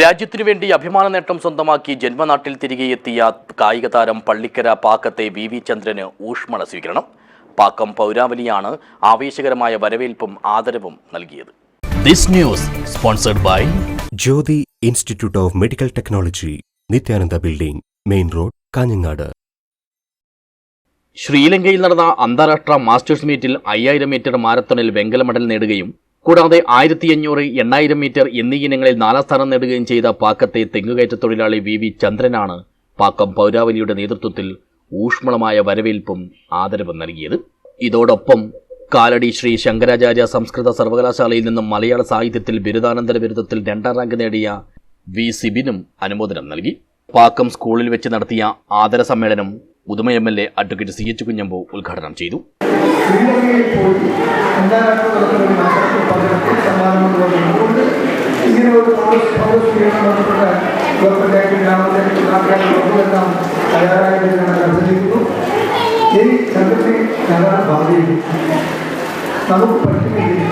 രാജ്യത്തിനു വേണ്ടി അഭിമാന നേട്ടം സ്വന്തമാക്കി ജന്മനാട്ടിൽ തിരികെ എത്തിയ കായിക താരം പള്ളിക്കര പാക്കത്തെ വി വി ചന്ദ്രന് ഊഷ്മള സ്വീകരണം. പാക്കം പൗരാവലിയാണ് ആവേശകരമായ വരവേൽപ്പും ആദരവും നൽകിയത്. This news sponsored by Jyothi institute of medical technology Nithyananda building main road Kanhangad. ശ്രീലങ്കയിൽ നടന്ന അന്താരാഷ്ട്ര മാസ്റ്റേഴ്സ് മീറ്റിൽ അയ്യായിരം മീറ്റർ മാരത്തണിൽ വെങ്കല മെഡൽ നേടുകയും കൂടാതെ ആയിരത്തി അഞ്ഞൂറ് എണ്ണായിരം മീറ്റർ എന്നീ ഇനങ്ങളിൽ നാലാം സ്ഥാനം നേടുകയും ചെയ്ത പാക്കത്തെ തെങ്ങുകയറ്റ തൊഴിലാളി വി വി ചന്ദ്രനാണ് പാക്കം പൗരാവലിയുടെ നേതൃത്വത്തിൽ ഊഷ്മളമായ വരവേൽപ്പും ആദരവും നൽകിയത്. ഇതോടൊപ്പം കാലടി ശ്രീ ശങ്കരാചാര്യ സംസ്കൃത സർവകലാശാലയിൽ നിന്നും മലയാള സാഹിത്യത്തിൽ ബിരുദാനന്തര ബിരുദത്തിൽ രണ്ടാം റാങ്ക് നേടിയ വി സിബിനും അനുമോദനം നൽകി. പാക്കം സ്കൂളിൽ വെച്ച് നടത്തിയ ആദര സമ്മേളനം Uduma M L A advocate C H Kunhambu ഉദ്ഘാടനം ചെയ്തു. ගොඩක් ග්‍රාමයක නාගරික ලොකුකම් අයරාගේ නරසලිතු ඒ සංකල්පේ නරා භාගයේ නමුත් පරිච්ඡේදයේ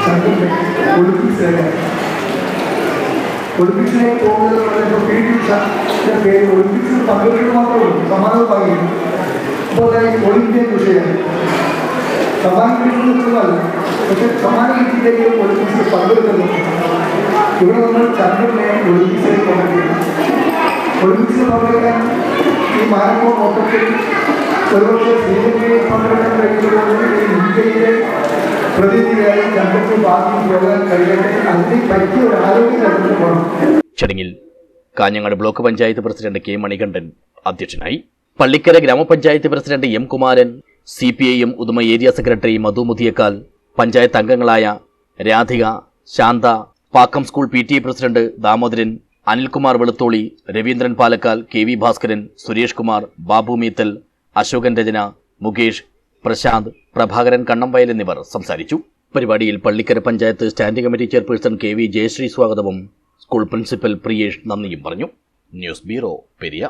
සංකල්පේ ඔලිපිසය ඔලිපිසය කොහොමද කියන්නේ පීඩිසා දැන් මේ ඔලිපිස පබ්ලික් මාතෘකාව සමානව පාගෙන පොතේ ඔලිපිය කුෂය සමාන කිතුකවල ඒක සමාන කිතුකේ ඔලිපිස පබ්ලික් කරනවා ഈ പ്രതിനിധിയായി ബാക്കി ഒരു ചടങ്ങിൽ Kanhangad block panchayat president K Manikandan അധ്യക്ഷനായി പള്ളിക്കര ഗ്രാമപഞ്ചായത്ത് president M Kumaran C P I M Uduma area secretary Madhu Muthiyakkal panchayat അംഗങ്ങളായ Radhika Shantha Pakkam school P T A president Damodaran Anilkumar Velutholi Raveendran Palakkal K V Bhaskaran Suresh Kumar Babu Meethal Ashokan Rachana Mukesh Prashanth Prabhakaran Kannamvayal എന്നിവർ സംസാരിച്ചു. പരിപാടിയിൽ Pallikkara panchayat standing committee chairperson K V Jayasree സ്വാഗതവും school principal Priyesh നന്ദിയും പറഞ്ഞു. News bureau Periya.